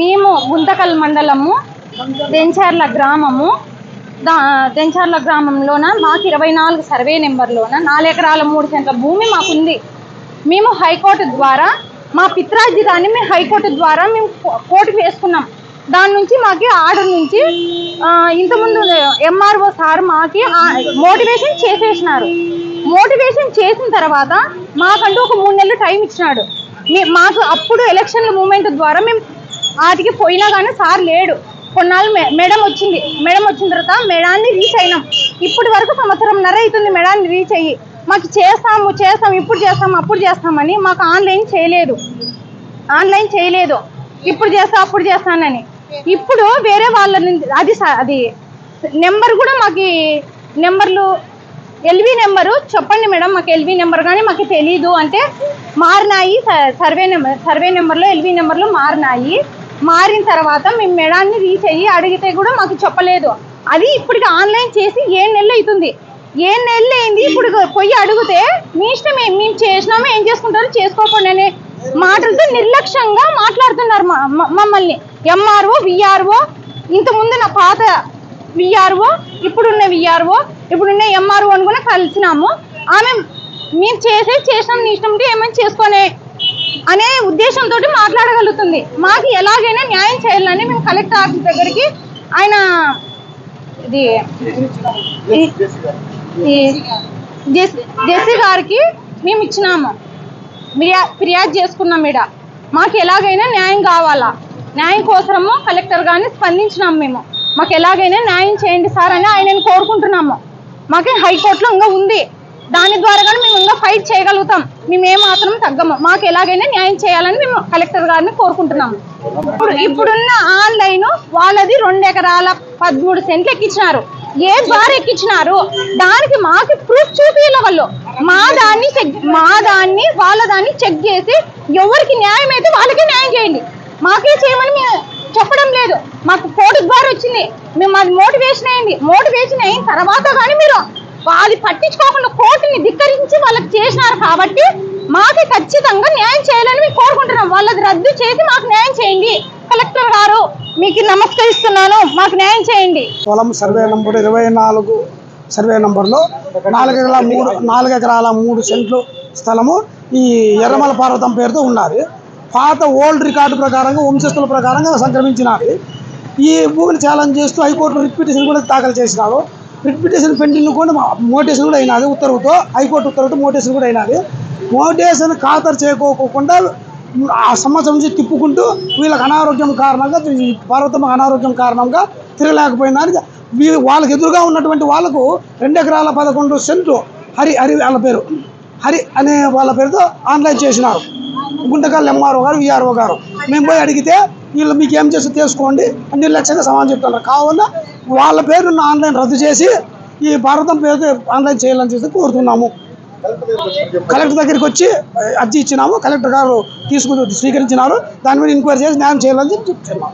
మేము గుంతకల్ మండలము దెంచార్ల గ్రామము దా దెంచార్ల గ్రామంలోన మాకు ఇరవై నాలుగు సర్వే నెంబర్లోన నాలుగు ఎకరాల మూడు సెంట్ల భూమి మాకుంది. మేము హైకోర్టు ద్వారా మా పిత్రార్జితాన్ని మేము హైకోర్టు ద్వారా మేము కోర్టు వేసుకున్నాం దాని నుంచి మాకు ఆర్డర్ నుంచి ఇంతకుముందు ఎంఆర్ఓ సార్ మాకి మోటివేషన్ చేసేసినారు. మోటివేషన్ చేసిన తర్వాత మాకంటూ ఒక మూడు నెలలు టైం ఇచ్చినాడు. మాకు అప్పుడు ఎలక్షన్ల మూమెంట్ ద్వారా మేము వాటికి పోయినా కానీ సార్ లేడు. కొన్నాళ్ళు మే- మేడం వచ్చింది. మేడం వచ్చిన తర్వాత మేడాన్ని రీచ్ అయినాం. ఇప్పటి వరకు సంవత్సరంన్నర అవుతుంది మేడాన్ని రీచ్ అయ్యి. మాకు చేస్తాము చేస్తాం ఇప్పుడు చేస్తాం అప్పుడు చేస్తామని మాకు ఆన్లైన్ చేయలేదు. ఆన్లైన్ చేయలేదు. ఇప్పుడు చేస్తా అప్పుడు చేస్తానని. ఇప్పుడు వేరే వాళ్ళ నుంచి అది స- అది నెంబర్ కూడా మాకు నెంబర్లు ఎల్వి నెంబరు చెప్పండి మేడం మాకు ఎల్వి నెంబర్ కానీ మాకు తెలీదు. అంటే మారినాయి స- సర్వే నెంబర్ సర్వే నెంబర్లో ఎల్వి నెంబర్లు మారినాయి. మారిన తర్వాత మేము మేడాన్ని రీచ్ అయ్యి అడిగితే కూడా మాకు చెప్పలేదు. అది ఇప్పటికి ఆన్లైన్ చేసి ఏ నెల అవుతుంది. ఏ నెల అయింది ఇప్పుడు పోయి అడిగితే మీ ఇష్టం మేము చేసినామో? ఏం చేసుకుంటారో చేసుకోకండి అనే మాటలతో నిర్లక్ష్యంగా మాట్లాడుతున్నారు మా- మమ్మల్ని. ఎంఆర్ఓ విఆర్ఓ ఇంత ముందు నా పాత విఆర్ఓ ఇప్పుడున్న విఆర్ఓ ఇప్పుడున్న ఎంఆర్ఓ అని కూడా కలిసినాము. ఆమె మేము చేసే చేసినాం నీ ఇష్టం ఏమైనా చేసుకోనే అనే ఉద్దేశంతో మాట్లాడగలుగుతుంది. మాకు ఎలాగైనా న్యాయం చేయాలని మేము కలెక్టర్ ఆఫీస్ దగ్గరికి ఆయన ఇది జెస్- జెస్సీ గారికి మేము ఇచ్చినాము. ఫిర్యా- ఫిర్యాదు చేసుకున్నాం ఈడ. మాకు ఎలాగైనా న్యాయం కావాలా? న్యాయం కోసము కలెక్టర్ గారిని స్పందించినాం మేము. మాకు ఎలాగైనా న్యాయం చేయండి సార్ అని ఆయనను కోరుకుంటున్నాము. మాకు హైకోర్టులో ఇంకా ఉంది. దాని ద్వారా కానీ మేము ఇంకా ఫైట్ చేయగలుగుతాం. మేము ఏ మాత్రం తగ్గము. మాకు ఎలాగైనా న్యాయం చేయాలని మేము కలెక్టర్ గారిని కోరుకుంటున్నాము ఇప్పుడు ఇప్పుడున్న ఆన్లైన్ వాళ్ళది రెండు ఎకరాల పదమూడు సెంట్లు ఎక్కించినారు ఏ ద్వారా ఎక్కించినారు దానికి మాకు ప్రూఫ్ చూపించాల వాళ్ళు మా దాన్ని చెక్ మా దాన్ని వాళ్ళ దాన్ని చెక్ చేసి ఎవరికి న్యాయం అయితే వాళ్ళకే న్యాయం చేయండి. మాకే చేయమని మేము చెప్పడం లేదు. మాకు కోర్టు ద్వారా వచ్చింది. మేము అది మోటివేషన్ అయింది మోటివేషన్ అయిన తర్వాత కానీ మీరు వాళ్ళు పట్టించుకోకుండా కోర్టుని ధిక్కరించి వాళ్ళకి చేసినారు కాబట్టి మాకు ఖచ్చితంగా న్యాయం చేయాలని మేము కోరుకుంటున్నాం. వాళ్ళది రద్దు చేసి మాకు న్యాయం చేయండి. కలెక్టర్ గారు మీకు నమస్కరిస్తున్నాను. మాకు న్యాయం చేయండి. పొలం సర్వే నంబర్ ఇరవై నాలుగు సర్వే నంబర్లో నాలుగు ఎకరాల మూడు నాలుగు ఎకరాల మూడు సెంట్లు స్థలము ఈ ఎర్రమల పర్వతం పేరుతో ఉన్నది. పాత ఓల్డ్ రికార్డు ప్రకారంగా వంశస్థుల ప్రకారంగా సంక్రమించినది ఈ భూమిని ఛాలెంజ్ చేస్తూ హైకోర్టులో రిట్ పిటిషన్ కూడా దాఖలు చేసినారు. రిట్ పిటిషన్ పెండింగ్ కూడా మోటేషన్ కూడా అయినది. ఉత్తర్వుతో హైకోర్టు ఉత్తర్వుతో మోటేషన్ కూడా అయినది. మోటేషన్ ఖాతరు చేయకోకుండా ఆ సంవత్సరం నుంచి తిప్పుకుంటూ వీళ్ళకి అనారోగ్యం కారణంగా పార్వతమ్మ అనారోగ్యం కారణంగా తిరగలేకపోయినారు వీళ్ళు వాళ్ళకి ఎదురుగా ఉన్నటువంటి వాళ్ళకు రెండు ఎకరాల పదకొండు సెంట్లు హరి హరి వాళ్ళ పేరు. హరి అనే వాళ్ళ పేరుతో ఆన్లైన్ చేసినారు. గుంటకల్ ఎంఆర్ఓ గారు విఆర్ఓ గారు. మేము పోయి అడిగితే వీళ్ళు మీకు ఏం చేసి తీసుకోండి అని నిర్లక్ష్యంగా సమాధానం చెప్తున్నారు. కావున వాళ్ళ పేరున్న ఆన్లైన్ రద్దు చేసి ఈ భారతం పేరు ఆన్లైన్ చేయాలని చేసి కోరుతున్నాము. కలెక్టర్ దగ్గరికి వచ్చి అర్జీ ఇచ్చినాము. కలెక్టర్ గారు తీసుకుని స్వీకరించినారు. దాని మీద ఎంక్వైరీ చేసి న్యాయం చేయాలని చెప్పి చెప్తున్నాము.